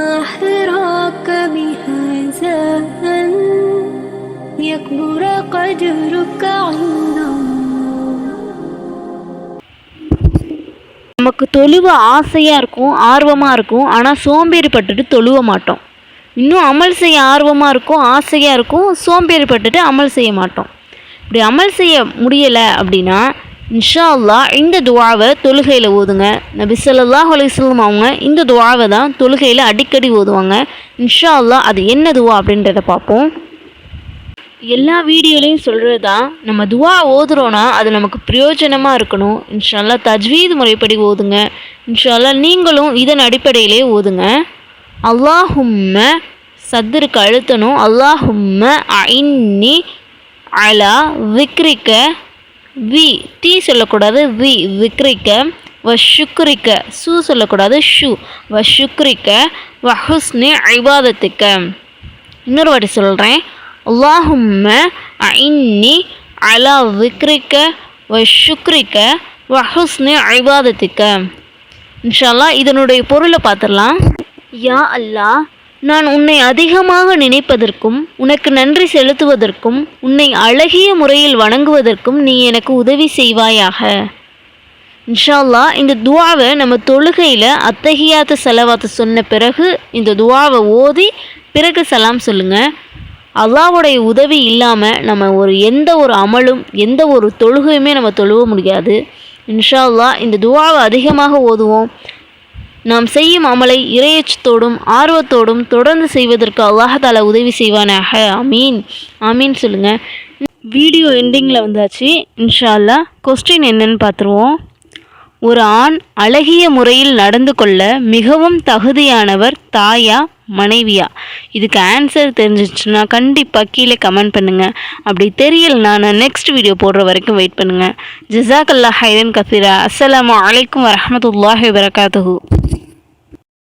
ما حراك بهذا أن يكبر قدرك عند الله நமக்கு தொழுவ ஆசையாக இருக்கும் ஆர்வமாக இருக்கும் ஆனால் சோம்பேறிப்பட்டுட்டு தொழுவ மாட்டோம் இன்னும் அமல் செய்ய ஆர்வமாக இருக்கும் ஆசையாக இருக்கும் சோம்பேறிப்பட்டுட்டு அமல் செய்ய மாட்டோம் இப்படி அமல் செய்ய முடியலை அப்படின்னா இன்ஷா அல்லாஹ் இந்த துவாவை தொழுகையில் ஓதுங்க. நபி ஸல்லல்லாஹு அலைஹி அவங்க இந்த துவாவை தான் தொழுகையில் அடிக்கடி ஓதுவாங்க. இன்ஷா அல்லாஹ் அது என்ன துவா அப்படின்றத பார்ப்போம். எல்லா வீடியோலையும் சொல்கிறது தான் நம்ம துவா ஓதுறோன்னா அது நமக்கு பிரயோஜனமாக இருக்கணும். இன்ஷால்லா தஜ்வீது முறைப்படி ஓதுங்க. இன்ஷால்லா நீங்களும் இதன் அடிப்படையிலே ஓதுங்க. அல்லாஹும்ம சத்துருக்கு அழுத்தணும். அல்லாஹும்ம ஐன்னி அலா விக்ரிக்க வி. டீ சொல்லக்கூடாது வி. விக்ரிக்க. வ சுக்ரிக்க. சு சொல்லக்கூடாது ஷு. வ சுக்ரிக்க. வ ஹுஸ்னி ஐபாதத்துக்க இன்னொரு வாட்டி சொல்கிறேன் அல்லாஹும்ம இன்னி அலா விக்ரிக்க. வ சுக்ரிக்க. வ ஹுஸ்னி ஐபாதத்துக்க இன்ஷால்லா இதனுடைய பொருளை பார்த்துடலாம். யா அல்லாஹ் நான் உன்னை அதிகமாக நினைப்பதற்கும் உனக்கு நன்றி செலுத்துவதற்கும் உன்னை அழகிய முறையில் வணங்குவதற்கும் நீ எனக்கு உதவி செய்வாயாக. இன்ஷா அல்லாஹ் இந்த துவாவை நம்ம தொழுகையில் அத்தகையாத்த செலவாத்து சொன்ன பிறகு இந்த துவாவை ஓதி பிறகு சலாம் சொல்லுங்கள் அல்லாவுடைய உதவி இல்லாமல் நம்ம ஒரு எந்த ஒரு அமலும் எந்த ஒரு தொழுகையுமே நம்ம தொழுவ முடியாது. இன்ஷா அல்லாஹ் இந்த துவாவை அதிகமாக ஓதுவோம். நாம் செய்யும் அமலை இரையச்சத்தோடும் ஆர்வத்தோடும் தொடர்ந்து செய்வதற்கு அல்லாஹால உதவி செய்வானாக. அமீன் ஆமீன் சொல்லுங்கள் வீடியோ எண்டிங்கில் வந்தாச்சு. இன்ஷா அல்லாஹ் கொஸ்டின் என்னன்னு பார்த்துருவோம். ஒரு ஆண் அழகிய முறையில் நடந்து கொள்ள மிகவும் தகுதியானவர் தாயா மனைவியா? இதுக்கு ஆன்சர் தெரிஞ்சிச்சுன்னா கண்டிப்பாக கீழே கமெண்ட் பண்ணுங்கள் அப்படி தெரியலனா நான் நெக்ஸ்ட் வீடியோ போடுற வரைக்கும் வெயிட் பண்ணுங்கள் ஜிசாக் அல்லா ஹைரன் கஃபீரா அஸ்லாம் வலைக்கம் வரமத்துல்லாஹி வரகாத்துஹு